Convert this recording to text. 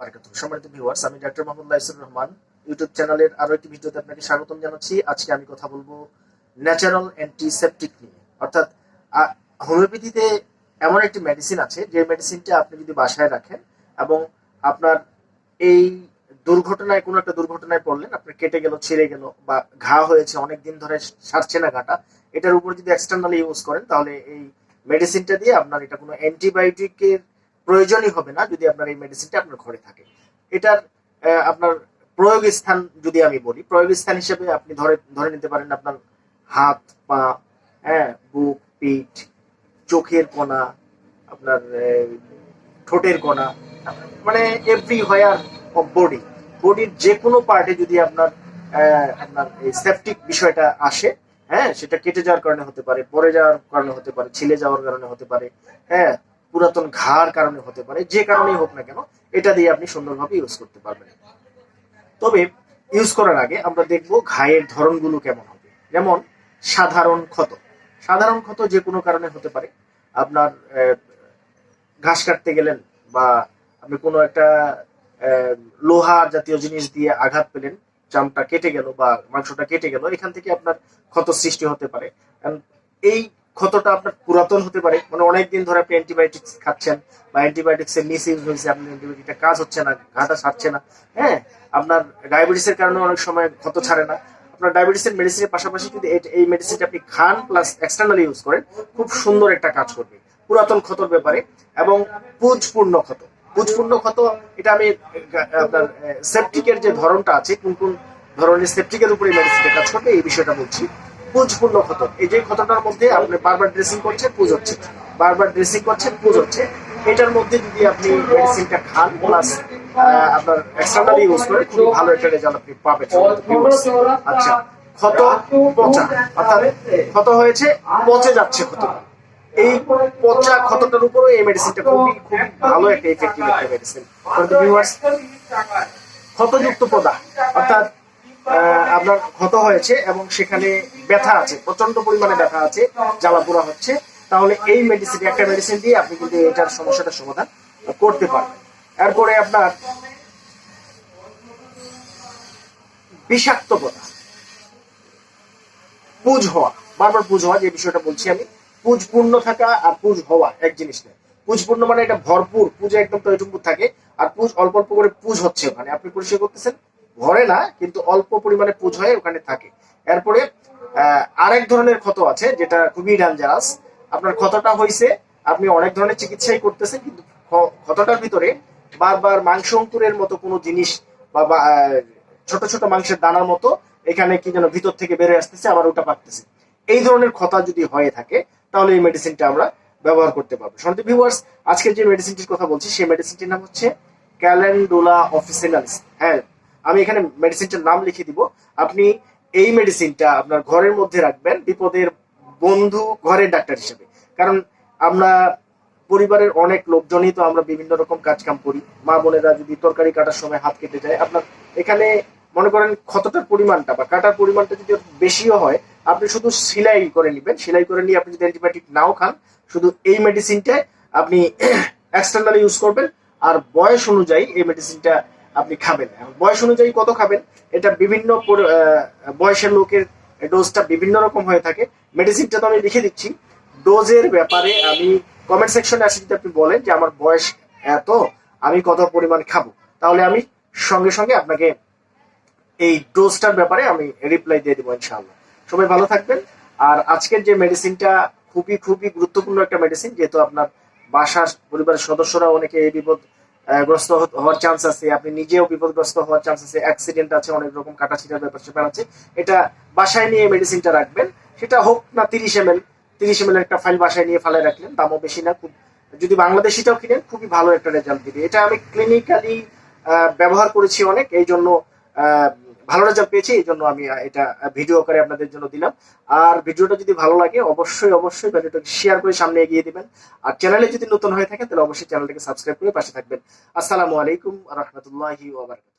বারাকাতুহু। সম্মানিত ভিউয়ার্স আমি ডাক্তার মোহাম্মদ লাইসুর রহমান। ইউটিউব চ্যানেলের আরও একটি ভিডিওতে আপনাকে স্বাগতম জানাচ্ছি। আজকে আমি কথা বলব ন্যাচারাল অ্যান্টিসেপটিক নিয়ে। অর্থাৎ হোমিওপ্যাথিতে এমন একটি মেডিসিন আছে, যে মেডিসিনটা আপনি যদি বাসায় রাখেন এবং আপনার এই দুর্ঘটনায়, কোনো একটা দুর্ঘটনায় পড়লেন আপনার কেটে গেল, ছিঁড়ে গেল বা ঘা হয়েছে অনেক দিন ধরে সারছে না ঘাটা, এটার উপর যদি এক্সটার্নালি ইউজ করেন, তাহলে এই মেডিসিনটা দিয়ে আপনার এটা কোনো অ্যান্টিবায়োটিকের প্রয়োজনই হবে না যদি আপনার এই মেডিসিনটা আপনার ঘরে থাকে। এটার আপনার প্রয়োগ স্থান যদি আমি বলি প্রয়োগ স্থান হিসেবে আপনি ধরে ধরে নিতে পারেন আপনার হাত, পা হ্যাঁ বুক, পিঠ, চোখের কোনা আপনার ঠোঁটের কোনা মানে এভরি হোয়ার অফ বডি বডির যে কোনো পার্টে যদি আপনার আপনার এই সেপটিক বিষয়টা আসে হ্যাঁ সেটা কেটে যাওয়ার কারণে হতে পারে পরে যাওয়ার কারণে হতে পারে, ছিলে যাওয়ার কারণে হতে পারে হ্যাঁ পুরাতন ঘাড় কারণে হতে পারে, যে কারণেই হোক না কেন, এটা দিয়ে আপনি সুন্দরভাবে ইউজ করতে পারবেন। তবে ইউজ করার আগে আমরা দেখব ঘায়ের ধরনগুলো কেমন হবে। যেমন, সাধারণ ক্ষত। সাধারণ ক্ষত যে কোনো কারণে হতে পারে। আপনার ঘাস কাটতে গেলেন বা আপনি কোনো একটা লোহা জাতীয় জিনিস দিয়ে আঘাত পেলেন, চামটা কেটে গেল বা মাংসটা কেটে গেল, এখান থেকে আপনার ক্ষত সৃষ্টি হতে পারে। এই ক্ষতটা আপনার পুরাতন হতে পারে। মানে অনেকদিন ধরে আপনি অ্যান্টিবায়োটিক্স খাচ্ছেন বা অ্যান্টিবায়োটিক্স এর মিস ইউজ হয়েছে, আপনার অ্যান্টিবায়োটিকটা কাজ হচ্ছে না, ঘাটা সারছে না। হ্যাঁ আপনার ডায়াবেটিসের কারণে অনেক সময় ক্ষত ছাড়ে না। আপনার ডায়াবেটিস ডায়াবেটিসের মেডিসিনের পাশাপাশি যদি এই মেডিসিনটা আপনি খান প্লাস এক্সটার্নালি ইউজ করেন, খুব সুন্দর একটা কাজ করবে। পুরাতন ক্ষতর ব্যাপারে এবং পুজপূর্ণ ক্ষত। পুজপূর্ণ ক্ষত, এটা আমি, আপনার সেপটিকের যে ধরনটা আছে, কোন কোন ধরনের সেপটিকের উপরে মেডিসিনটা কাজ করবে, এই বিষয়টা বলছি। পুজপূর্ণ ক্ষত এই যে ক্ষতটার মধ্যে আপনি বারবার ড্রেসিং করছেন পুজ হচ্ছে। বারবার ড্রেসিং করছেন পুজ হচ্ছে। এটার মধ্যে যদি আপনি মেডিসিনটা খান প্লাস আপনার এক্সটার্নালি ইউজ করেন খুব ভালো একটা রেজাল্ট আপনি পাবেন। আচ্ছা ক্ষত পচা অর্থাৎ ক্ষত হয়েছে পচে যাচ্ছে ক্ষত। এই পচা ক্ষতটার উপরে এই মেডিসিনটা খুবই খুব ভালো একটা ইফেক্টিভ একটা মেডিসিন ক্ষতযুক্ত পদা অর্থাৎ আপনার ক্ষত হয়েছে এবং সেখানে ব্যথা আছে প্রচণ্ড পরিমাণে ব্যথা আছে জ্বালা পোড়া হচ্ছে, তাহলে এই মেডিসিন একটা মেডিসিন দিয়ে আপনি কিন্তু এটার সমস্যাটার সমাধান করতে পারবেন। এরপরে আপনার বিষাক্ত প্রদাহ পুজ হওয়া, বারবার পুজ হওয়া, যে বিষয়টা বলছি আমি পুজ পূর্ণ থাকা আর পুজ হওয়া, এক জিনিস নয়। পুজ পূর্ণ মানে এটা ভরপুর, পুজো একদম তৈটুকু থাকে, আর পুজ অল্প অল্প করে পুজ হচ্ছে মানে আপনি পরিষ্কার করতেছেন? ঘরে না, কিন্তু অল্প পরিমাণে পুজ হয়ে ওখানে থাকে। এরপরে আরেক ধরনের ক্ষত আছে, যেটা খুবই ডেঞ্জারাস আপনার ক্ষতটা হয়েছে আপনি অনেক ধরনের চিকিৎসাই করতেছেন, কিন্তু ক্ষতটার ভিতরে বারবার মাংস অঙ্কুরের মতো কোনো জিনিস বা ছোট ছোট মাংসের দানার মতো এখানে কি যেন ভিতর থেকে বেড়ে আসতেছে, আবার ওটা পাকতেছে। এই ধরনের ক্ষতা যদি হয়ে থাকে, তাহলে এই মেডিসিনটা আমরা ব্যবহার করতে পারব। সন্দীপ ভিউয়ার্স আজকে যে মেডিসিনটির কথা বলছি, সেই মেডিসিনটির নাম হচ্ছে ক্যালেন্ডুলা অফিসিনালিস হ্যাঁ আমি এখানে মেডিসিনটার নাম লিখে দিব। আপনি এই মেডিসিনটা আপনার ঘরের মধ্যে রাখবেন বিপদের বন্ধু ঘরের ডাক্তার হিসেবে। কারণ আমরা পরিবারের অনেক লোকজনই তো আমরা বিভিন্ন রকম কাজ কাম করি। মা বোনেরা যদি তরকারি কাটার সময় হাত কেটে যায়, আপনার এখানে মনে করেন ক্ষতটার পরিমাণটা বা কাটার পরিমাণটা যদি বেশিও হয়, আপনি শুধু সেলাই করে নেবেন। সেলাই করে নিয়ে আপনি যদি অ্যান্টিবায়োটিক নাও খান, শুধু এই মেডিসিনটা আপনি এক্সটার্নালি ইউজ করবেন। আর বয়স অনুযায়ী এই মেডিসিনটা আপনি খাবেন। বয়স অনুযায়ী কত খাবেন, এটা বিভিন্ন বয়সের লোকের ডোজটা বিভিন্ন রকম হয়ে থাকে। মেডিসিনটা তো আমি লিখে দিচ্ছি। ডোজের ব্যাপারে আমি কমেন্ট সেকশনে আসে, যদি আপনি বলেন যে আমার বয়স এত, আমি কত পরিমাণ খাব। তাহলে আমি সঙ্গে সঙ্গে আপনাকে এই ডোজটার ব্যাপারে আমি রিপ্লাই দিয়ে দেবো ইনশাআল্লাহ। সবাই ভালো থাকবেন। আর আজকের যে মেডিসিনটা খুবই খুবই গুরুত্বপূর্ণ একটা মেডিসিন যেহেতু আপনার বাসার পরিবারের সদস্যরা অনেকে এই বিপদ গ্রস্ত হওয়ার চান্স আছে, আপনি নিজেও বিপদগ্রস্ত হওয়ার চান্স আছে অ্যাক্সিডেন্ট আছে, অনেক রকম কাটা ছিটার ব্যাপার স্যাপার আছে। এটা বাসায় নিয়ে মেডিসিনটা রাখবেন, সেটা হোক না তিরিশ এম এল তিরিশ এম এল একটা ফাইল বাসায় নিয়ে ফালে রাখলেন, দামও বেশি না, খুব যদি বাংলাদেশিটাও কিনেন, খুবই ভালো একটা রেজাল্ট দিবে। এটা আমি ক্লিনিক্যালি ব্যবহার করেছি অনেক এই জন্য ভালো রেজাল্ট পেয়েছি, এই জন্য আমি এটা ভিডিও করে আপনাদের জন্য দিলাম। আর ভিডিওটা যদি ভালো লাগে, অবশ্যই অবশ্যই ভিডিওটাকে শেয়ার করে সামনে এগিয়ে দিবেন। আর চ্যানেলে যদি নতুন হয়ে থাকে তাহলে অবশ্যই চ্যানেলটাকে সাবস্ক্রাইব করে পাশে থাকবেন। আসসালামু আলাইকুম রহমতুল্লাহি ওয়া বারাকাতুহু।